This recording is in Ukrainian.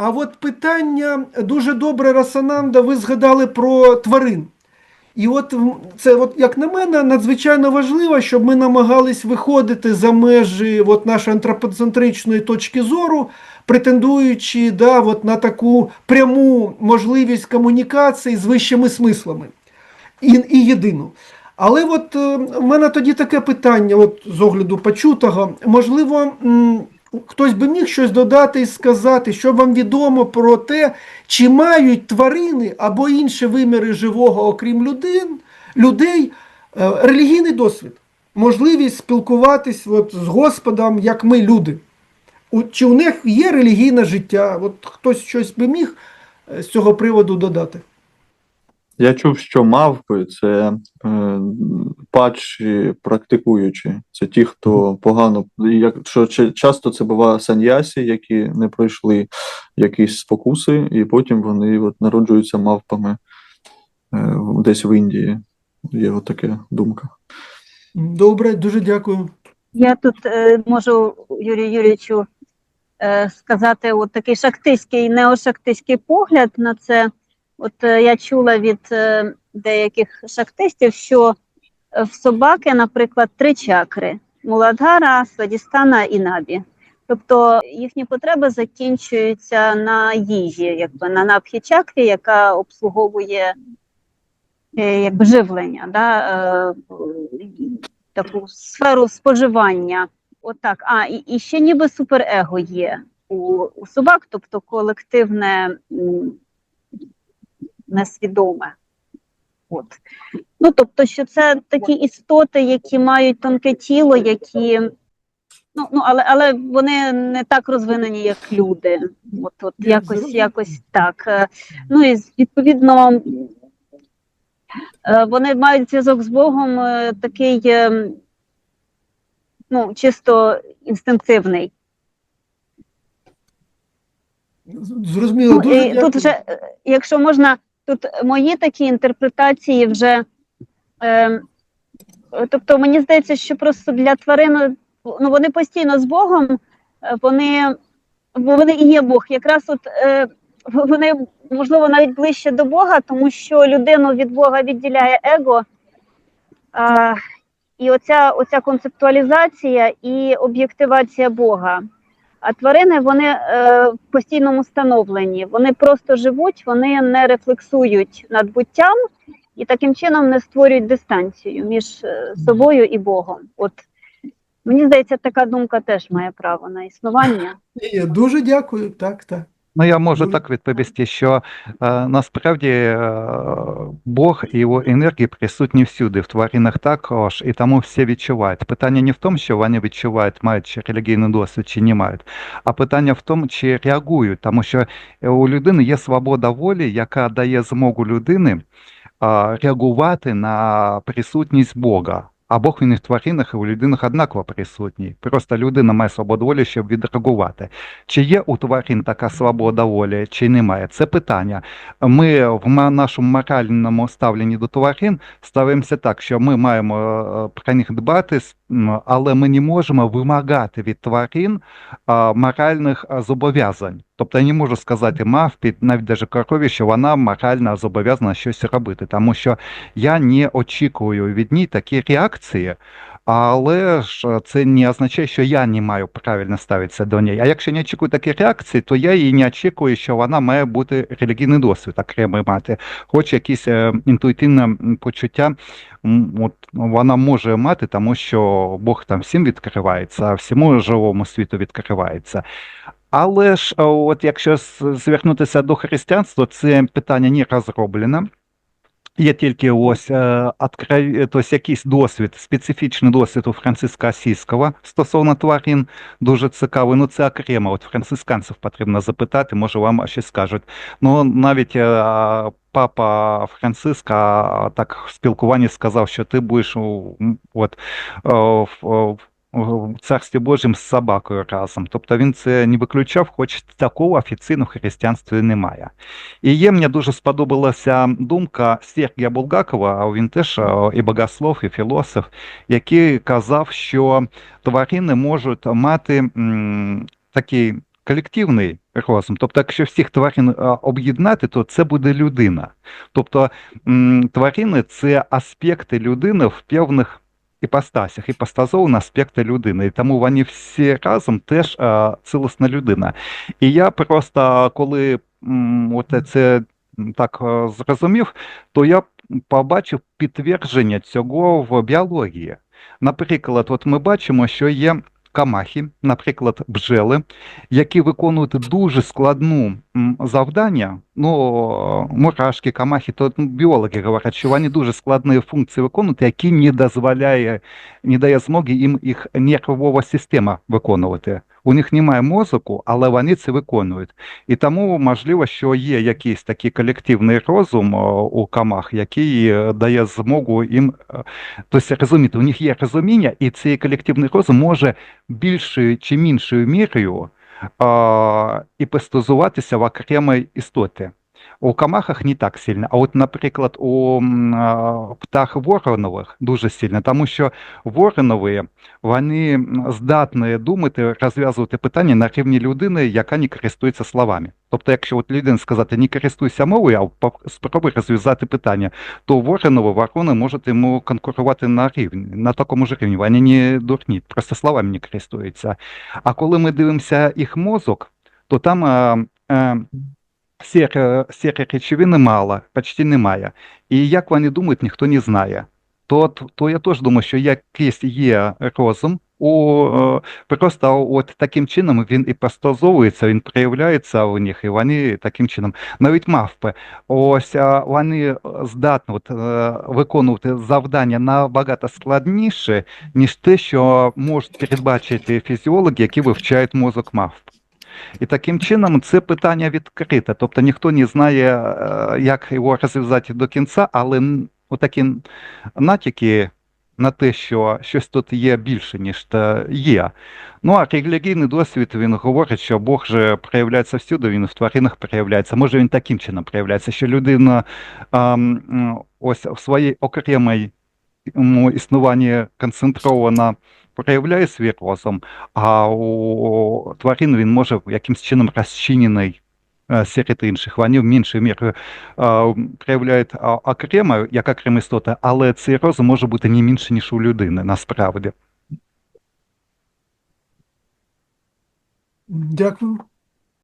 А от питання дуже добре, Расананда, ви згадали про тварин. І от це, от, як на мене, надзвичайно важливо, щоб ми намагались виходити за межі от, нашої антропоцентричної точки зору, претендуючи да, от, на таку пряму можливість комунікації з вищими смислами і, і єдину. Але от е, в мене тоді таке питання, от з огляду почутого, можливо, хтось би міг щось додати і сказати, що вам відомо про те, чи мають тварини або інші виміри живого, окрім людин, людей, е, релігійний досвід, можливість спілкуватись от, з Господом, як ми люди. Чи у них є релігійне життя? От хтось щось би міг е, з цього приводу додати? Я чув, що мавпи це е, падші практикуючі. Це ті, хто погано, як що часто це буває саньясі, які не пройшли якісь спокуси, і потім вони от, народжуються мавпами е, десь в Індії. Є от така думка. Добре, дуже дякую. Я тут е, можу Юрію Юрійовичу е, сказати от такий шахтиський, неошахтиський погляд на це. От е, я чула від е, деяких шахтистів, що е, в собаки, наприклад, три чакри: Муладгара, Свадістана і Набі. Тобто їхні потреби закінчуються на їжі, якби на напхі-чакрі, яка обслуговує якби живлення, да, таку сферу споживання. Отак. А, і, і ще ніби суперего є у, у собак, тобто колективне несвідоме. От. Ну, тобто, що це такі істоти, які мають тонке тіло, які. Ну, ну але, але вони не так розвинені, як люди. От, от якось, якось так. Е, Ну і відповідно е, вони мають зв'язок з Богом е, такий ну, чисто інстинктивний. Зрозуміло, Ну, дуже і дякую. тут вже, якщо можна, тут мої такі інтерпретації вже. Е, тобто, мені здається, що просто для тварин ну, вони постійно з Богом, е, вони, бо вони і є Бог. Якраз от е, вони, можливо, навіть ближче до Бога, тому що людину від Бога відділяє его. А, і оця, оця концептуалізація і об'єктивація Бога. А тварини вони е, в постійному становленні. Вони просто живуть, вони не рефлексують над буттям і таким чином не створюють дистанцію між е, собою і Богом. От мені здається, така думка теж має право на існування. Я дуже дякую. Так, так. Ну, я можу так відповісти, що е, насправді е, Бог і його енергії присутні всюди, в тваринах також, і тому всі відчувають. Питання не в тому, що вони відчувають, мають релігійний досвід чи не мають, а питання в тому, чи реагують, тому що е, у людини є свобода волі, яка дає змогу людини е, реагувати на присутність Бога. А Бог він і в тваринах, і у людинах однаково присутній. Просто людина має свободу волі, щоб відреагувати. Чи є у тварин така свобода волі, чи немає? Це питання. Ми в нашому моральному ставленні до тварин ставимося так, що ми маємо е, про них дбати, але ми не можемо вимагати від тварин моральних зобов'язань. Тобто я не можу сказати мавпі, навіть навіть корові, що вона морально зобов'язана щось робити, тому що я не очікую від ній такі реакції. Але ж е, це не означає, що я не маю правильно ставитися до неї. А якщо не очікую такі реакції, то я і не очікую, що вона має бути релігійний досвід окремий мати, хоч якесь е, інтуїтивне почуття от, вона може мати, тому що Бог там всім відкривається, всьому живому світу відкривається. Але ж, е, от якщо звернутися до християнства, це питання не розроблене. Є тільки ось е, открові- тобто якийсь досвід, специфічний досвід у Франциска Асійського стосовно тварин, дуже цікавий. Ну це окремо. От францисканців потрібно запитати, може вам щось скажуть. Ну навіть е, папа Франциска е, так в спілкуванні сказав, що ти будеш от, е, в, в в Царстві Божому з собакою разом. Тобто він це не виключав, хоч такого офіційно в християнстві немає. І є мені дуже сподобалася думка Сергія Булгакова, а він теж і богослов, і філософ, який казав, що тварини можуть мати такий колективний розум. Тобто, якщо всіх тварин об'єднати, то це буде людина. Тобто тварини це аспекти людини в певних іпостасях, іпостазовані аспекти людини. І тому вони всі разом теж а, цілісна людина. І я просто коли м, от це так а, зрозумів, то я побачив підтвердження цього в біології. Наприклад, от ми бачимо, що є камахи, наприклад, бджели, які виконують дуже складну завдання. Ну, мурашки, камахи, то ну, біологи говорять, що вони дуже складні функції виконують, які не дозволяє, не дає змоги їм їх нервова система виконувати. У них немає мозку, але вони це виконують. І тому можливо, що є якийсь такий колективний розум у камах, який е, дає змогу їм е, тобто розуміти, у них є розуміння, і цей колективний розум може більшою чи меншою мірою а, іпостазуватися в окремій істоті. У камахах не так сильно, а от, наприклад, у птах воронових дуже сильно, тому що воронові вони здатні думати, розв'язувати питання на рівні людини, яка не користується словами. Тобто, якщо от людина сказати не користуйся мовою, а спробуй розв'язати питання, то воронові ворони можуть йому конкурувати на рівні, на такому ж рівні. Вони не дурні, просто словами не користуються. А коли ми дивимося їх мозок, то там е, е, сіре, сіре речовини мало, почти немає. І як вони думають, ніхто не знає. То, то я теж думаю, що якийсь є розум, у, е, просто от таким чином він і постазовується, він проявляється у них, і вони таким чином. Навіть мавпи, ось вони здатні от, е, виконувати завдання набагато складніше, ніж те, що можуть передбачити фізіологи, які вивчають мозок мавп. І таким чином це питання відкрите. Тобто ніхто не знає, е, як його розв'язати до кінця, але отакі натяки на те, що щось тут є більше, ніж те є. Ну а релігійний досвід він говорить, що Бог же проявляється всюди, він в тваринах проявляється. Може він таким чином проявляється, що людина ам, м, ось в своїй окремій існуванні концентрована проявляє свій розум, а у тварин він може якимось чином розчинений е, серед інших. Вони в меншій мірі е, проявляють окремо, як окрема істота, але цей розум може бути не менше, ніж у людини, насправді. Дякую.